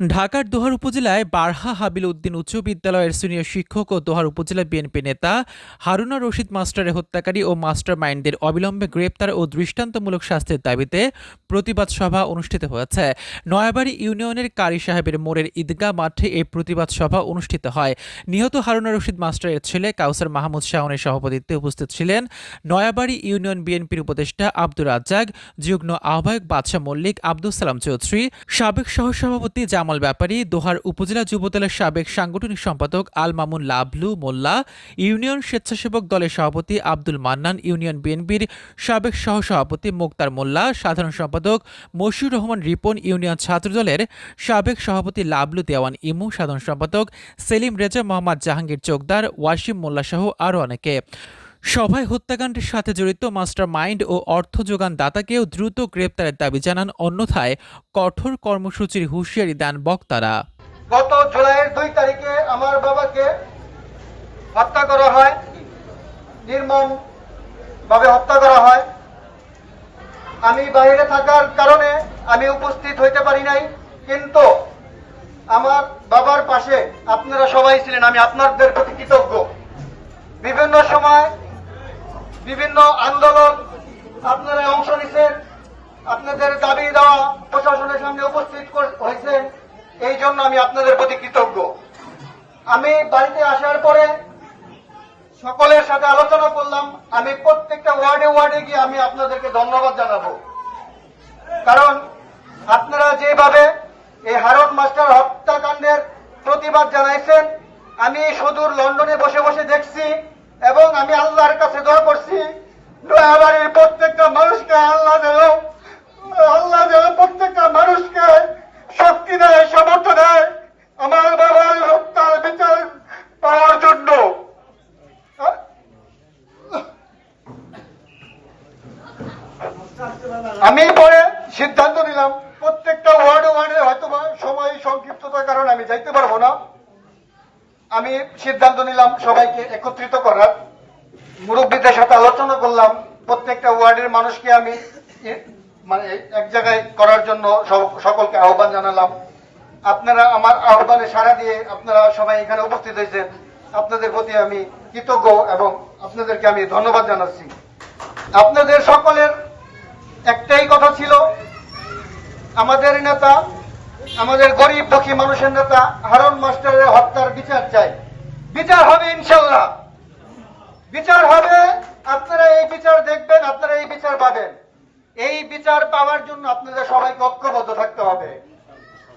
ঢাকার দোহার উপজেলায় বারহা হাবিল উদ্দিন উচ্চ বিদ্যালয়ের সিনিয়র শিক্ষক ও দোহার উপজেলা বিএনপি নেতা হারুনা রশিদ মাস্টারের হত্যাকারী ও মাস্টার মাইন্ডদের অবিলম্বে গ্রেপ্তার ও দৃষ্টান্তমূলক শাস্তির দাবিতে প্রতিবাদ সভা অনুষ্ঠিত হয়েছে। নয়াবাড়ি ইউনিয়নের কারি সাহেবের মোড়ের ঈদগাহ মাঠে এই প্রতিবাদ সভা অনুষ্ঠিত হয়। নিহত হারুনা রশিদ মাস্টারের ছেলে কাউসার মাহমুদ শাহনের সভাপতিত্বে উপস্থিত ছিলেন নয়াবাড়ি ইউনিয়ন বিএনপির উপদেষ্টা আব্দুর রাজ্জাক, যুগ্ম আহ্বায়ক বাদশা মল্লিক আব্দুল সালাম চৌধুরী, সাবেক সহসভাপতি জামাল ব্যাপারী দোহার উপজেলা যুবদলের সাবেক সাংগঠনিক সম্পাদক আল মামুন লাভলু মোল্লা, ইউনিয়ন স্বেচ্ছাসেবক দলের সভাপতি আব্দুল মান্নান, ইউনিয়ন বিএনপির সাবেক সহসভাপতি মুক্তার মোল্লা, সাধারণ সম্পাদক মশিউর রহমান রিপন, ইউনিয়ন ছাত্রদলের সাবেক সভাপতি লাভলু দেওয়ান ইমু, সাধারণ সম্পাদক সেলিম রেজা, মোহাম্মদ জাহাঙ্গীর চোকদার, ওয়াসিম মোল্লা সহ আরও অনেকে। সভায় হত্যাকাণ্ডের সাথে জড়িত মাস্টার মাইন্ড ও অর্থ যোগান দাতাকেও দ্রুত গ্রেপ্তারের দাবি জানান, অন্যথায় কঠোর কর্মসূচির হুঁশিয়ারি দেন বক্তারা। গত জুলাইয়ের দুই তারিখে আমার বাবাকে হত্যা করা হয়। নির্মম ভাবে হত্যা করা হয়। আমি বাইরে থাকার কারণে আমি উপস্থিত হইতে পারি নাই, কিন্তু আমার বাবার পাশে আপনারা সবাই ছিলেন, আমি আপনাদের প্রতি কৃতজ্ঞ। বিভিন্ন সময় বিভিন্ন আন্দোলন আপনারা অংশ নিচ্ছেন আপনাদের দাবি দেওয়া প্রশাসনের সামনে উপস্থিত হয়েছে। এই জন্য আমি আপনাদের প্রতি কৃতজ্ঞ। আমি বাড়িতে আসার পরে সকলের সাথে আলোচনা করলাম। আমি প্রত্যেকটা ওয়ার্ডে ওয়ার্ডে গিয়ে আমি আপনাদেরকে ধন্যবাদ জানাব। কারণ আপনারা যেভাবে এই হারন মাস্টার হত্যাকাণ্ডের প্রতিবাদ জানাইছেন, আমি সুদূর লন্ডনে বসে বসে দেখছি। এবং আমি আল্লাহর কাছে দোয়া করছি নয়াবাড়ির প্রত্যেকটা মানুষকে আল্লাহ যেন আল্লাহ যেন প্রত্যেকটা মানুষকে শক্তি দেয়, সামর্থ্য দেয় আমার বাবার হত্যার বিচার পাওয়ার জন্য। আমি পরে সিদ্ধান্ত নিলাম, প্রত্যেকটা ওয়ার্ডে ওয়ার্ডে হয়তো সময় সংক্ষিপ্ততার কারণে আমি যাইতে পারব না। আমি সিদ্ধান্ত নিলাম সবাইকে একত্রিত করার। মুরব্বীদের সাথে আলোচনা করলাম। প্রত্যেকটা ওয়ার্ডের মানুষকে আমি মানে এক জায়গায় করার জন্য সকলকে আহ্বান জানালাম। আপনারা আমার আহ্বানে সাড়া দিয়ে আপনারা সবাই এখানে উপস্থিত হয়েছেন। আপনাদের প্রতি আমি কৃতজ্ঞ এবং আপনাদেরকে আমি ধন্যবাদ জানাচ্ছি। আপনাদের সকলের একটাই কথা ছিল, আমাদের নেতা আমাদের গরিব দুঃখী মানুষের নেতা হারন মাস্টারের হত্যার বিচার চাই। বিচার হবে ইনশাল্লাহ। বিচার হবে, আপনারা এই বিচার দেখবেন, আপনারা এই বিচার পাবেন। এই বিচার পাওয়ার জন্য আপনাদের সবাইকে ঐক্যবদ্ধ থাকতে হবে।